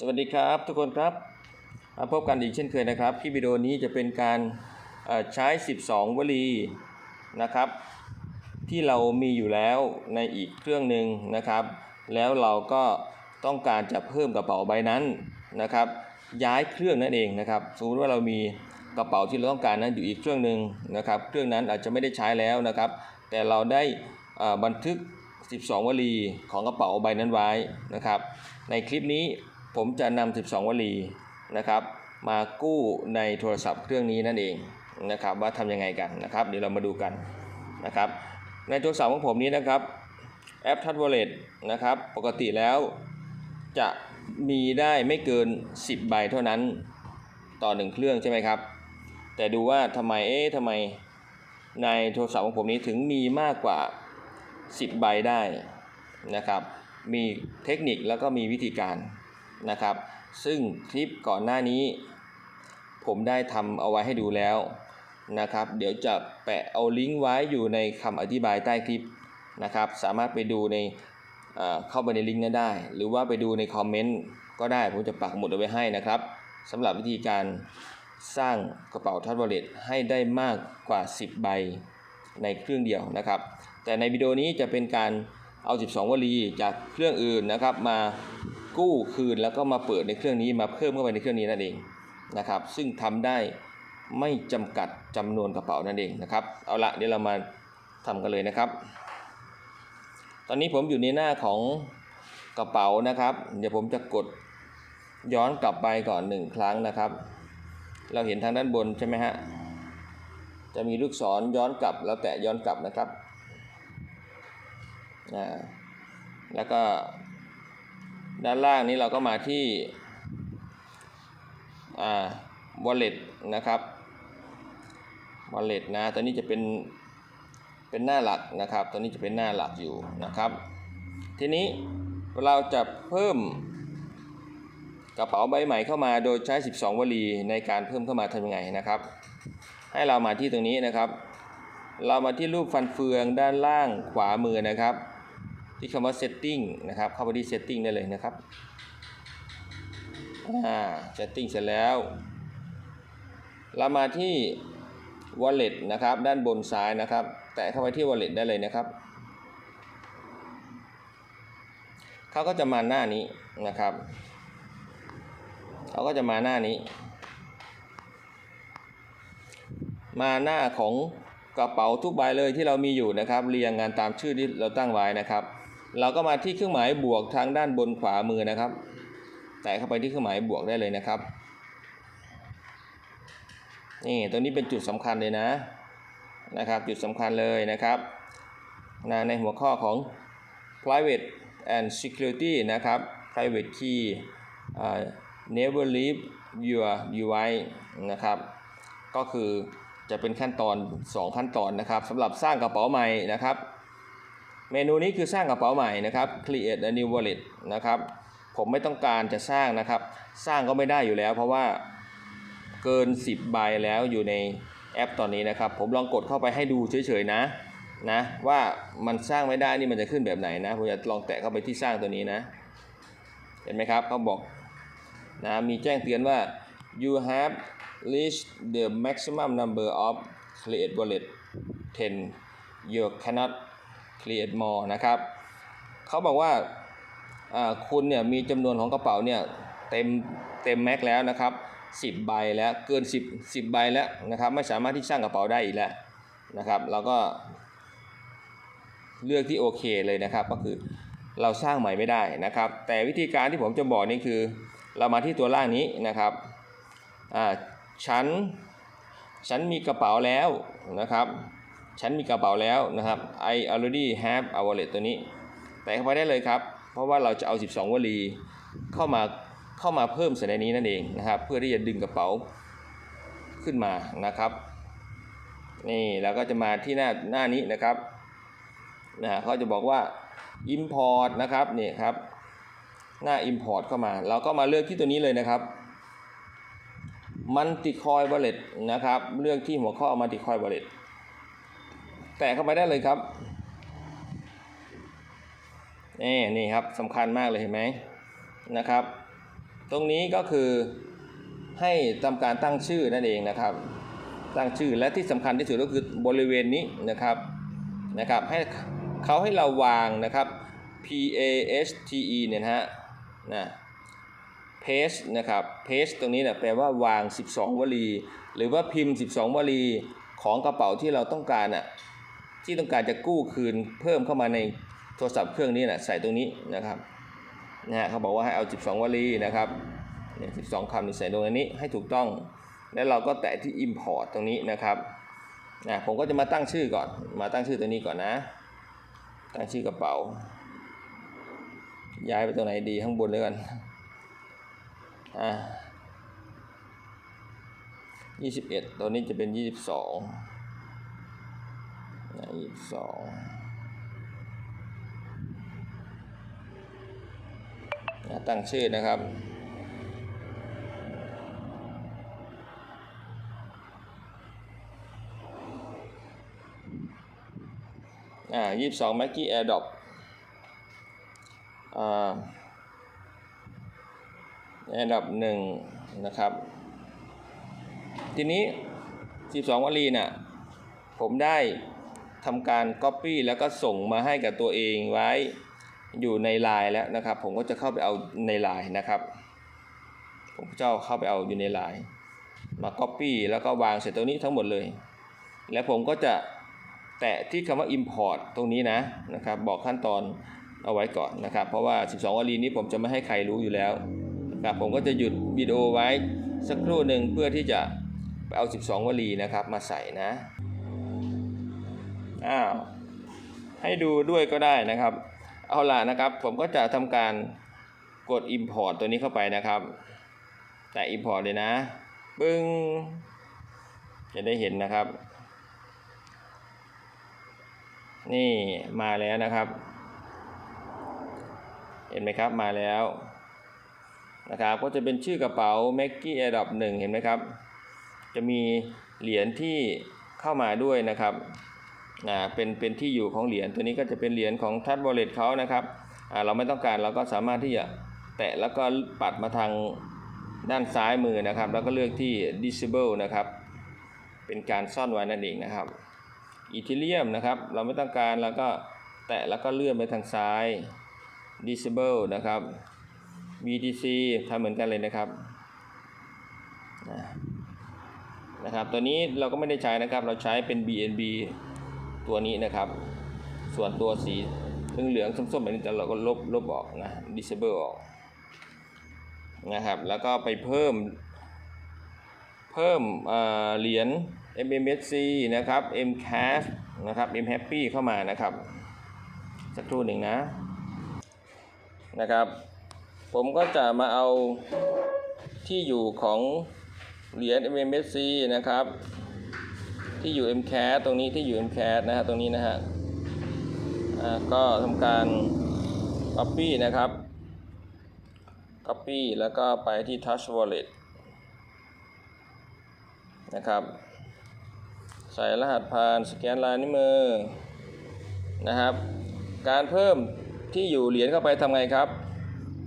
สวัสดีครับทุกคนครับมาพบกันอีกเช่นเคยนะครับคลิปวิดีโอนี้จะเป็นการใช้ 12 วลีนะครับ ที่เรามีอยู่แล้วในอีกเครื่องหนึ่งนะครับ แล้วเราก็ต้องการจะเพิ่มกระเป๋าใบนั้นนะครับ ย้ายเครื่องนั่นเองนะครับ สมมติว่าเรามีกระเป๋าที่เราต้องการนั้นอยู่อีกเครื่องหนึ่งนะครับ เครื่องนั้นอาจจะไม่ได้ใช้แล้วนะครับ แต่เราได้บันทึก 12 วลีของกระเป๋าใบนั้นไว้นะครับ ในคลิปนี้ ผมจะนำ 12 วลีนะครับ มากู้ในโทรศัพท์เครื่องนี้นั่นเองนะครับ ว่าทำยังไงกันนะครับ เดี๋ยวเรามาดูกันนะครับ ในโทรศัพท์ของผมนี้นะครับแอปทั c วอลเล็ตนะครับ ปกติแล้วจะมีได้ไม่เกิน 10 ใบเท่านั้นต่อหนึ่งเครื่องใช่ไหมครับ แต่ดูว่าทำไมเอ๊ะทำไมในโทรศัพท์ของผมนี้ถึงมีมากกว่า 10 ใบได้นะครับ มีเทคนิคแล้วก็มีวิธีการ นะครับ ซึ่งคลิปก่อนหน้านี้ ผมได้ทำเอาไว้ให้ดูแล้วนะครับ เดี๋ยวจะแปะเอาลิงก์ไว้อยู่ในคำอธิบายใต้คลิปนะครับ สามารถไปดูในเเข้าไปในลิงก์นั้นได้ หรือว่าไปดูในคอมเมนต์ก็ได้ ผมจะปักหมุดเอาไว้ให้นะครับสำหรับวิธีการสร้างกระเป๋าทัชวอลเล็ตให้ได้มากกว่า 10 ใบในเครื่องเดียวนะครับ แต่ในวิดีโอนี้จะเป็นการเอา 12 วลีจากเครื่องอื่นนะครับ มา กู้คืนแล้วก็มาเปิดในเครื่องนี้มาเพิ่มเข้าไปในเครื่องนี้นั่นเองนะครับ ซึ่งทำได้ไม่จำกัดจำนวนกระเป๋านั่นเองนะครับ เอาละเดี๋ยวเรามาทำกันเลยนะครับ ตอนนี้ผมอยู่ในหน้าของกระเป๋านะครับ เดี๋ยวผมจะกดย้อนกลับไปก่อนหนึ่งครั้งนะครับ เราเห็นทางด้านบนใช่ไหมฮะจะมีลูกศรย้อนกลับแล้วแตะย้อนกลับนะครับอ่าแล้วก็ ด้านล่างนี้เราก็มาที่อ่า wallet นะครับ wallet นะตอนนี้จะเป็น เป็นหน้าหลักนะครับตอนนี้จะเป็นหน้าหลักอยู่นะครับ ทีนี้เราจะเพิ่มกระเป๋าใบใหม่เข้ามาโดยใช้ 12 วลีในการเพิ่มเข้ามาทำยังไงนะครับ ให้เรามาที่ตรงนี้นะครับ เรามาที่รูปฟันเฟืองด้านล่างขวามือนะครับ ที่คำว่า setting นะครับ เข้าไปที่ setting ได้เลยนะครับอ่า setting เสร็จแล้ว เรามาที่ wallet นะครับ ด้านบนซ้ายนะครับ แตะเข้าไปที่ wallet ได้เลยนะครับเขาก็จะมาหน้านี้นะครับเขาก็จะมาหน้านี้ มาหน้าของกระเป๋าทุกใบเลยที่เรามีอยู่นะครับ เรียงกันตามชื่อที่เราตั้งไว้นะครับ เราก็มาที่เครื่องหมายบวกทางด้านบนขวามือนะครับ แตะเข้าไปที่เครื่องหมายบวกได้เลยนะครับ นี่ตัวนี้เป็นจุดสำคัญเลยนะนะครับ จุดสำคัญเลยนะครับนะในหัวข้อของ private and security นะครับ private key uh, never leave your device นะครับ ก็คือจะเป็นขั้นตอน 2 ขั้นตอนนะครับสำหรับสร้างกระเป๋าใหม่นะครับ เมนูนี้คือสร้างกระเป๋าใหม่นะครับ create a new wallet นะครับ ผมไม่ต้องการจะสร้างนะครับ สร้างก็ไม่ได้อยู่แล้ว เพราะว่าเกิน 10ใบแล้วอยู่ในแอปตอนนี้นะครับ ผมลองกดเข้าไปให้ดูเฉยๆนะนะว่ามันสร้างไม่ได้นี่มันจะขึ้นแบบไหนนะผมจะลองแตะเข้าไปที่สร้างตัวนี้นะ เห็นไหมครับเขาบอกนะมีแจ้งเตือนว่า you have reached the maximum number of create wallet 10 you cannot create more นะครับเขาบอกว่าคุณเนี่ยมีจำนวนของกระเป๋าเนี่ยเต็มเต็มแม็กแล้วนะครับ10 ใบแล้วเกิน 10 10 ใบแล้วนะครับไม่สามารถที่สร้างกระเป๋าได้อีกแล้วนะครับเราก็เลือกที่โอเคเลยนะครับ ก็คือเราสร้างใหม่ไม่ได้นะครับ แต่วิธีการที่ผมจะบอกนี่คือ เรามาที่ตัวล่างนี้นะครับอ่าฉันฉันมีกระเป๋าแล้วนะครับ ฉันมีกระเป๋าแล้วนะครับ I already have a wallet ตัวนี้ แต่เข้าไปได้เลยครับ เพราะว่าเราจะเอา 12 วลีเข้ามาเข้ามาเพิ่มใส่ในนี้นั่นเองนะครับ เพื่อที่จะดึงกระเป๋าขึ้นมานะครับ นี่เราก็จะมาที่หน้าหน้านี้นะครับนะเขาจะบอกว่า import นะครับนี่ครับ หน้า import เข้ามา เราก็มาเลือกที่ตัวนี้เลยนะครับ multi coin wallet นะครับ เลือกที่หัวข้อ multi coin wallet แตะเข้าไปได้เลยครับนี่นี่ครับสำคัญมากเลยเห็นไหมนะครับ ตรงนี้ก็คือให้ทำการตั้งชื่อนั่นเองนะครับ ตั้งชื่อและที่สำคัญที่สุดก็คือบริเวณนี้นะครับนะครับ ให้เขาให้เราวางนะครับ P A S T E เนี่ยฮะนะ paste นะครับ paste ตรงนี้นี่ยแปลว่าวาง 12 วลี หรือว่าพิมพ์ 12 วลีของกระเป๋าที่เราต้องการอะ ที่ต้องการจะกู้คืนเพิ่มเข้ามาในโทรศัพท์เครื่องนี้นะใส่ตรงนี้นะครับนะฮะเขาบอกว่าให้เอา 12 วลีนะครับเนี่ย12คำใส่ตรงนี้ให้ถูกต้อง แล้วเราก็แตะที่ import ตรงนี้นะครับนะผมก็จะมาตั้งชื่อก่อน มาตั้งชื่อตัวนี้ก่อนนะ ตั้งชื่อกระเป๋า ย้ายไปตรงไหนดีข้างบนเลยกันอ่า21 ตัวนี้จะเป็น 22 ในอีกสองตั้งชื่อนะครับอ่ายี่สิบสองแม็กกี้แอร์ดอปแอร์ดอปหนึ่งนะครับ ทีนี้สิบสองวลีนะ่ะผมได้ ทำการ Copy แล้วก็ส่งมาให้กับตัวเองไว้อยู่ในไลน์แล้วนะครับ ผมก็จะเข้าไปเอาในไลน์นะครับ ผมจะเข้าไปเอาอยู่ในไลน์มา Copy แล้วก็วางเสร็จตรงนี้ทั้งหมดเลย แล้วผมก็จะแตะที่คำว่า Import ตรงนี้นะนะครับ บอกขั้นตอนเอาไว้ก่อนนะครับ เพราะว่า 12วลีนี้ผมจะไม่ให้ใครรู้อยู่แล้วครับผมก็จะหยุดวิดีโอไว้สักครู่หนึ่งเพื่อที่จะไปเอา 12วลีนะครับ มาใส่นะ อ้าวให้ดูด้วยก็ได้นะครับ เอาล่ะนะครับ ผมก็จะทำการกด Import ตัวนี้เข้าไปนะครับ แต่ Import เลยนะปึ้งจะได้เห็นนะครับ นี่มาแล้วนะครับ เห็นไหมครับมาแล้วนะครับก็จะเป็นชื่อกระเป๋า m a g g i e Air d r o p 1เห็นไหมครับ จะมีเหรียญที่เข้ามาด้วยนะครับ อ่าเป็นเป็นที่อยู่ของเหรียญตัวนี้ก็จะเป็นเหรียญของทัช Wallet เขานะครับอ่าเราไม่ต้องการเราก็สามารถที่จะแตะแล้วก็ปัดมาทางด้านซ้ายมือนะครับ แล้วก็เลือกที่ disable นะครับ เป็นการซ่อนไว้นั่นเองนะครับอีทิเลียมนะครับ เราไม่ต้องการเราก็แตะแล้วก็เลื่อนไปทางซ้าย disable นะครับ BTC ทำเหมือนกันเลยนะครับนะครับ ตัวนี้เราก็ไม่ได้ใช้นะครับ เราใช้เป็น BNB ตัวนี้นะครับ ส่วนตัวสีเหลืองๆส้มๆแบบนี้แต่เราก็ลบลบออกนะ disable ออกนะครับ แล้วก็ไปเพิ่ม เพิ่มเหรียญ MMSC นะครับ MCash นะครับ MHappy เข้ามานะครับ สักครู่หนึ่งนะนะครับ ผมก็จะมาเอาที่อยู่ของเหรียญ MMSC นะครับ ที่อยู่ MCAT ตรงนี้ที่อยู่ MCAT นะฮะตรงนี้นะฮะก็ทำการ Copy นะครับ Copy แล้วก็ไปที่ Touch Wallet นะครับ ใส่รหัสผ่านสแกนลายนิ้วมือนะครับ การเพิ่มที่อยู่เหรียญเข้าไปทำไงครับ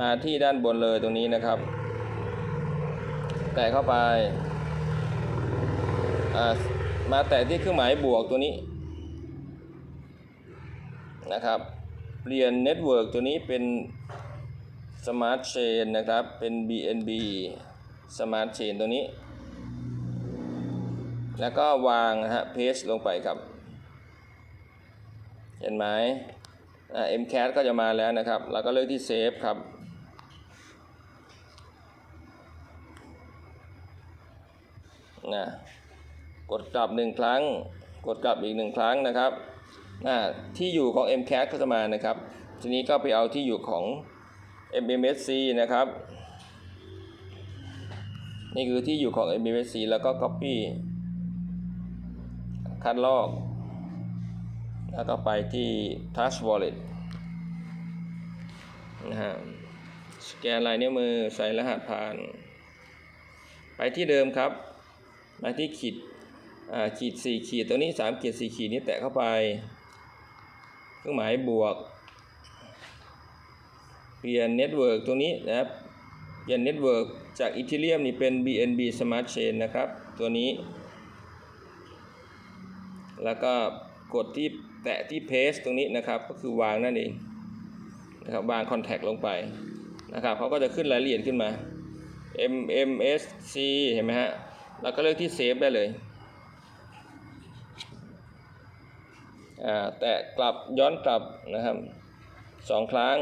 มาที่ด้านบนเลยตรงนี้นะครับ แตะเข้าไป มาแตะที่เครื่องหมายบวกตัวนี้นะครับ เปลี่ยนเน็ตเวิร์กตัวนี้เป็น Smart Chain นะครับ เป็น BNB Smart Chain ตัวนี้ แล้วก็วางนะฮะเพสลงไปครับ เห็นไหม MCAT ก็จะมาแล้วนะครับ แล้วก็เลือกที่เซฟครับนะ ดกลับหนึ่งครั้ง กดกลับอีกหนึ่งครั้งนะครับที่อยู่ของ MCAT ก็จะมานะครับ ทีนี้ก็ไปเอาที่อยู่ของ MMSC นะครับ นี่คือที่อยู่ของ MMSC แล้วก็ Copy คัดลอก แล้วก็ไปที่ Touch Wallet นะฮะสแกนลายนิ้วมือใส่รหัสผ่าน ไปที่เดิมครับ มาที่ขีด ขีดสี่ขีดตัวนี้สามขีดสี่ขีดนี้แตะเข้าไป เครื่องหมายบวก เปลี่ยนเน็ตเวิร์กตัวนี้นะครับ เปลี่ยนเน็ตเวิร์กจากอีเทเรียมนี่เป็น BNB Smart Chain นะครับ ตัวนี้ แล้วก็กดที่แตะที่ paste ตรงนี้นะครับ ก็คือวางนั่นเองนะครับวาง contact ลงไปนะครับเขาก็จะขึ้นรายละเอียดขึ้นมา MMSC เห็นไหมฮะแล้วก็เลือกที่ save ได้เลยอ่า แตะกลับย้อนกลับนะครับสองครั้ง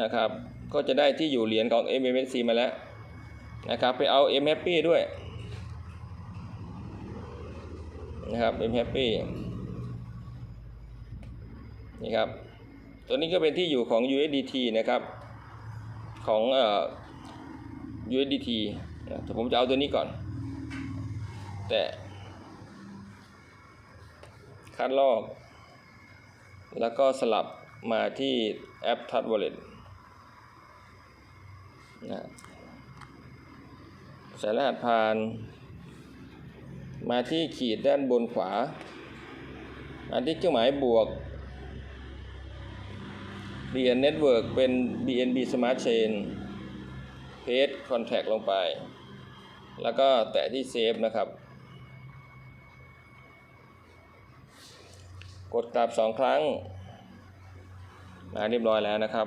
นะครับ ก็จะได้ที่อยู่เหรียญของ MMSC มาแล้วนะครับ ไปเอา M Happy ด้วยนะครับ M Happy นี่ครับ ตัวนี้ก็เป็นที่อยู่ของ USDT นะครับ ของเอ่อ USDT นะแต่ผมจะเอาตัวนี้ก่อน แต่ คัดลอก แล้วก็สลับมาที่แอป Touch Wallet นะใส่รหัสผ่าน มาที่ขีดด้านบนขวา อันที่เครื่องหมายบวกเหรียญเน็ตเวิร์กเป็น BNB Smart Chain เพจคอนแทคลงไป แล้วก็แตะที่เซฟนะครับ กดกลับสองครั้งมาเรียบร้อยแล้วนะครับ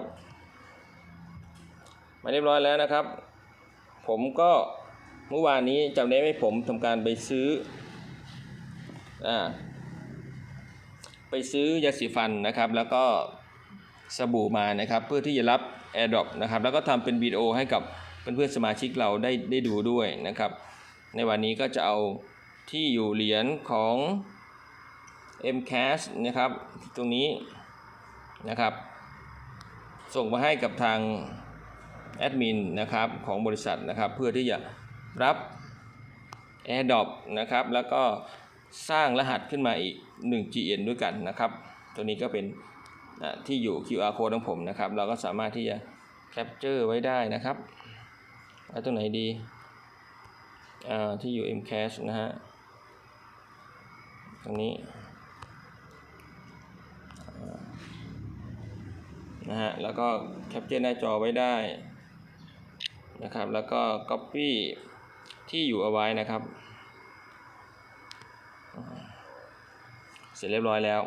มาเรียบร้อยแล้วนะครับ ผมก็เมื่อวานนี้จำได้ไหมผมทำการไปซื้ออ่าไปซื้อยาสีฟันนะครับ แล้วก็สบู่มานะครับ เพื่อที่จะรับ AirDrop นะครับ แล้วก็ทำเป็นวิดีโอให้กับเพื่อนๆสมาชิกเราได้ได้ดูด้วยนะครับ ในวันนี้ก็จะเอาที่อยู่เหรียญของ Mcash นะครับ ตรงนี้นะครับ ส่งมาให้กับทางแอดมินนะครับของบริษัทนะครับ เพื่อที่จะรับ AirDrop นะครับ แล้วก็สร้างรหัสขึ้นมาอีก 1 GN ด้วยกันนะครับ ตัวนี้ก็เป็นอะที่อยู่ QR code ของผมนะครับ เราก็สามารถที่จะแคปเจอร์ไว้ได้นะครับเอาตรงไหนดีอ่าที่อยู่ Mcash นะฮะ ตรงนี้อ่า นะฮะ แล้วก็แคปเจอร์หน้าจอไว้ได้นะครับ แล้วก็ Copy ที่อยู่เอาไว้นะครับ เสร็จเรียบร้อยแล้ว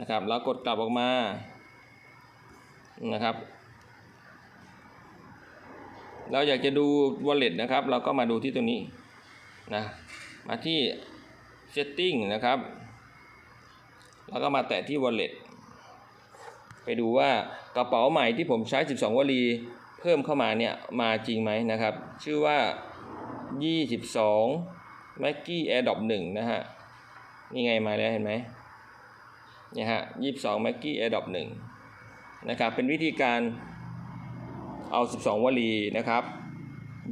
นะครับ แล้วกดกลับออกมานะครับ เราอยากจะดู wallet นะครับ เราก็มาดูที่ตรงนี้นะมาที่ setting นะครับ แล้วก็มาแตะที่ wallet ไปดูว่ากระเป๋าใหม่ที่ผมใช้ 12 วลี เพิ่มเข้ามาเนี่ยมาจริงไหมนะครับ ชื่อว่า 22 Maggie AirDrop 1 นะฮะ นี่ไงมาแล้วเห็นไหมเนี่ยฮะ 22 Maggie AirDrop 1 นะครับเป็นวิธีการเอา 12 วลีนะครับ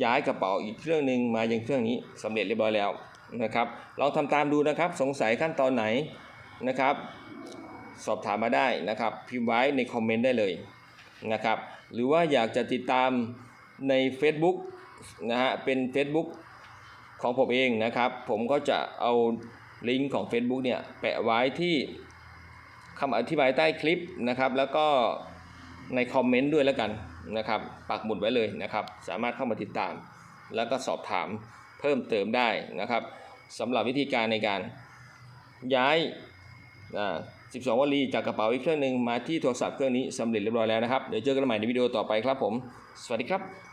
ย้ายกระเป๋าอีกเครื่องหนึ่งมายังเครื่องนี้สำเร็จเรียบร้อยแล้วนะครับลองทำตามดูนะครับ สงสัยขั้นตอนไหนนะครับ สอบถามมาได้นะครับ พิมพ์ไว้ในคอมเมนต์ได้เลยนะครับ หรือว่าอยากจะติดตามใน Facebook นะฮะเป็น Facebook ของผมเองนะครับ ผมก็จะเอาลิงก์ของ Facebook เนี่ยแปะไว้ที่คำอธิบายใต้คลิปนะครับ แล้วก็ในคอมเมนต์ด้วยแล้วกันนะครับปักหมุดไว้เลยนะครับ สามารถเข้ามาติดตาม แล้วก็สอบถามเพิ่มเติมได้นะครับสำหรับวิธีการในการย้ายอ่า 12วลีจากกระเป๋าอีกเครื่องหนึ่งมาที่โทรศัพท์เครื่องนี้สำเร็จเรียบร้อยแล้วนะครับ เดี๋ยวเจอกันใหม่ในวิดีโอต่อไปครับผม สวัสดีครับ